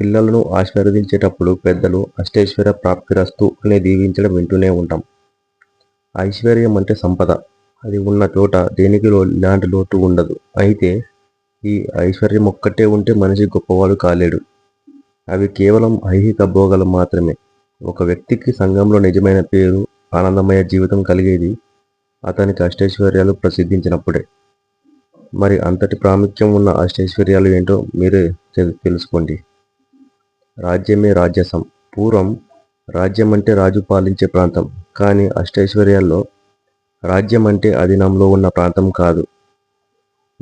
పిల్లలను ఆశీర్వదించేటప్పుడు పెద్దలు అష్టైశ్వర్య ప్రాప్తిరస్తు అని దీవించడం వింటూనే ఉంటాం. ఐశ్వర్యం అంటే సంపద. అది ఉన్న చోట దేనికి ఇలాంటి లోటు ఉండదు. అయితే ఈ ఐశ్వర్యం ఒక్కటే ఉంటే మనిషి గొప్పవాడు కాలేడు. అవి కేవలం ఐహిక భోగాలు మాత్రమే. ఒక వ్యక్తికి సంఘంలో నిజమైన పేరు ఆనందమయ జీవితం కలిగేది అతనికి అష్టైశ్వర్యాలు ప్రసిద్ధించినప్పుడే. మరి అంతటి ప్రాముఖ్యం ఉన్న అష్టైశ్వర్యాలు ఏంటో మీరే తెలుసుకోండి. రాజ్యమే రాజ్యసం. పూర్వం రాజ్యం అంటే రాజు పాలించే ప్రాంతం. కానీ అష్టైశ్వర్యాల్లో రాజ్యం అంటే అధీనంలో ఉన్న ప్రాంతం కాదు.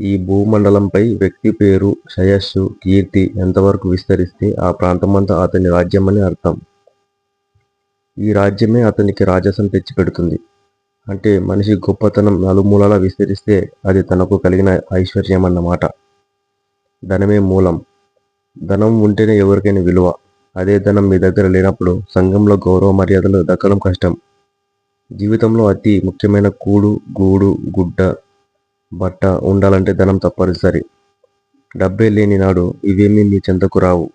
ఈ భూమండలంపై వ్యక్తి పేరు శయస్సు కీర్తి ఎంతవరకు విస్తరిస్తే ఆ ప్రాంతమంతా అతని రాజ్యం అని అర్థం. ఈ రాజ్యమే అతనికి రాజసం తెచ్చిపెడుతుంది. అంటే మనిషి గొప్పతనం నలుమూలలా విస్తరిస్తే అది తనకు కలిగిన ఐశ్వర్యం అన్నమాట ధనమే మూలం. ధనం ఉంటేనే ఎవరికైనా విలువ. అదే ధనం మీ దగ్గర లేనప్పుడు సంఘంలో గౌరవ మర్యాదలు దక్కడం కష్టం. జీవితంలో అతి ముఖ్యమైన కూడు గూడు గుడ్డ బట్ట ఉండాలంటే ధనం తప్పనిసరి. డబ్బే లేని నాడు ఇవేమీ మీ చెంతకు రావు.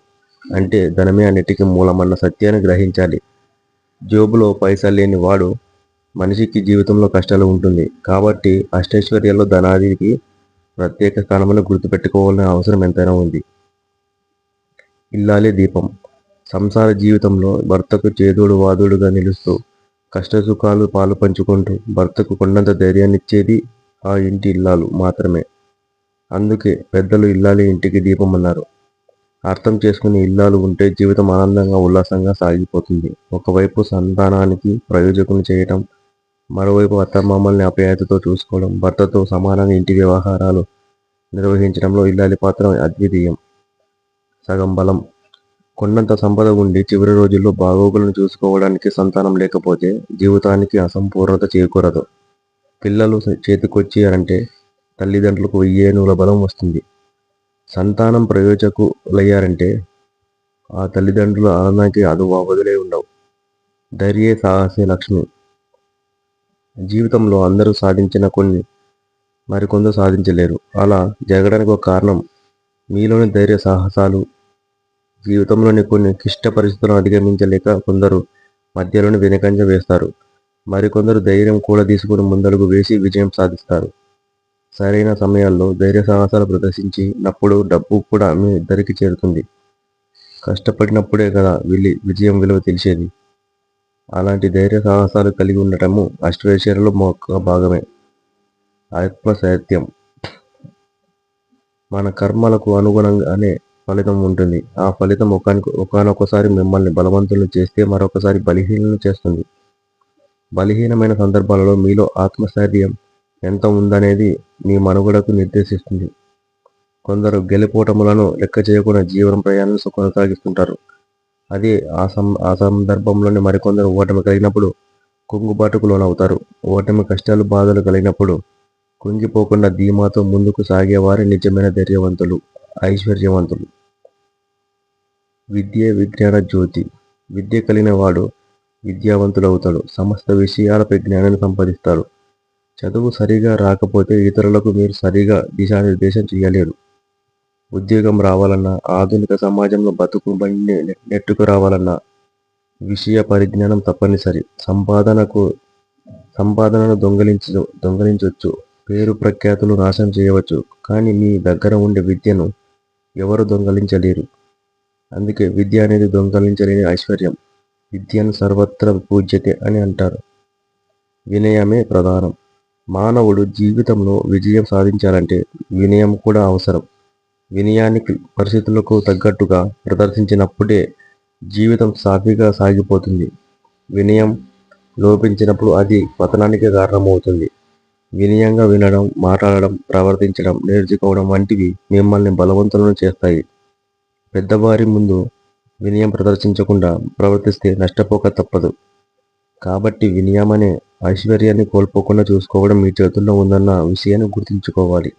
అంటే ధనమే అన్నిటికీ మూలమన్న సత్యాన్ని గ్రహించాలి. జోబులో పైసలు లేని వాడు మనిషికి జీవితంలో కష్టాలు ఉంటుంది. కాబట్టి అష్టైశ్వర్యాల్లో ధనాదికి ప్రత్యేక స్థానమని గుర్తుపెట్టుకోవాలనే అవసరం ఎంతైనా ఉంది. ఇల్లాలే దీపం. సంసార జీవితంలో భర్తకు చేదోడు వాదుడుగా నిలుస్తూ కష్టసుఖాలు పాలు పంచుకుంటూ భర్తకు కొండంత ధైర్యాన్నిచ్చేది ఆ ఇంటి ఇల్లాలు మాత్రమే. అందుకే పెద్దలు ఇల్లాలి ఇంటికి దీపం అన్నారు అర్థం చేసుకుని ఇల్లాలు ఉంటే జీవితం ఆనందంగా ఉల్లాసంగా సాగిపోతుంది. ఒకవైపు సంతానానికి ప్రయోజకులు చేయటం మరోవైపు అత్తమామల్ని అప్యాయతతో చూసుకోవడం భర్తతో సమానంగా ఇంటి వ్యవహారాలు నిర్వహించడంలో ఇల్లాలి పాత్ర అద్వితీయం. సగం బలం. కొండంత సంపద ఉండి చివరి రోజుల్లో బాగోగులను చూసుకోవడానికి సంతానం లేకపోతే జీవితానికి అసంపూర్ణత చేకూరదు. పిల్లలు చేతికొచ్చారంటే తల్లిదండ్రులకు వెయ్యేనుల బలం వస్తుంది. సంతానం ప్రయోజకులయ్యారంటే ఆ తల్లిదండ్రుల ఆనందానికి అదువా వదిలే ఉండవు. ధైర్యే సాహసే లక్ష్మి. జీవితంలో అందరూ సాధించిన కొన్ని మరికొందరు సాధించలేరు. అలా జరగడానికి ఒక కారణం మీలోని ధైర్య సాహసాలు జీవితంలోని కొన్ని క్లిష్ట పరిస్థితులను అధిగమించలేక కొందరు మధ్యలోనే వెనుకంజ వేస్తారు. మరికొందరు ధైర్యం కూడా తీసుకుని ముందడుగు వేసి విజయం సాధిస్తారు. సరైన సమయాల్లో ధైర్య సాహసాలు ప్రదర్శించినప్పుడు డబ్బు కూడా మీ ఇద్దరికి చేరుతుంది. కష్టపడినప్పుడే కదా వెళ్ళి విజయం విలువ తెలిసేది. అలాంటి ధైర్య సాహసాలు కలిగి ఉండటము అష్టైశ్వర్యంలో ఒక భాగమే. ఆత్మసత్యం మన కర్మలకు అనుగుణంగానే ఫలితం ఉంటుంది. ఆ ఫలితం ఒకానికి ఒకనొకసారి మిమ్మల్ని బలవంతులను చేస్తే మరొకసారి బలహీనలను చేస్తుంది. బలహీనమైన సందర్భాలలో మీలో ఆత్మస్థైర్యం ఎంత ఉందనేది మీ మనుగడకు నిర్దేశిస్తుంది. కొందరు గెలుపోటములను లెక్క చేయకుండా జీవన ప్రయాణం కొనసాగిస్తుంటారు. అదే ఆ సం ఆ సందర్భంలోనే మరికొందరు ఓటమి కలిగినప్పుడు కుంగుబాటుకు లోనవుతారు. ఓటమి కష్టాలు బాధలు కలిగినప్పుడు కుంగిపోకుండా ధీమాతో ముందుకు సాగేవారే నిజమైన ధైర్యవంతులు. ఐశ్వర్యవంతులు విద్య విజ్ఞాన జ్యోతి. విద్య కలిగిన వాడు విద్యావంతుడవుతాడు. సమస్త విషయాలపై జ్ఞానాన్ని సంపాదిస్తాడు. చదువు సరిగా రాకపోతే ఇతరులకు మీరు సరిగా దిశానిర్దేశం చేయలేరు. ఉద్యోగం రావాలన్నా ఆధునిక సమాజంలో బతుకు బండి నెట్టుకు రావాలన్నా విషయ పరిజ్ఞానం తప్పనిసరి. సంపాదనకు సంపాదనను దొంగలించ దొంగలించవచ్చు పేరు ప్రఖ్యాతులు నాశనం చేయవచ్చు. కానీ మీ దగ్గర ఉండే విద్యను ఎవరు దొంగలించలేరు. అందుకే విద్య అనేది దొంగలించలేని ఐశ్వర్యం. విద్యను సర్వత్ర పూజ్యతే అని అంటారు. వినయమే ప్రధానం. మానవుడు జీవితంలో విజయం సాధించాలంటే వినయం కూడా అవసరం. వినయానికి పరిస్థితులకు తగ్గట్టుగా ప్రదర్శించినప్పుడే జీవితం సాఫీగా సాగిపోతుంది. వినయం లోపించినప్పుడు అది పతనానికి కారణమవుతుంది. వినయంగా వినడం మాట్లాడడం ప్రవర్తించడం నేర్చుకోవడం వంటివి మిమ్మల్ని బలవంతులను చేస్తాయి. పెద్దవారి ముందు వినయం ప్రదర్శించకుండా ప్రవర్తిస్తే నష్టపోక తప్పదు. కాబట్టి వినయం అనే ఐశ్వర్యాన్ని కోల్పోకుండా చూసుకోవడం మీ చేతుల్లో ఉందన్న విషయాన్ని గుర్తుంచుకోవాలి.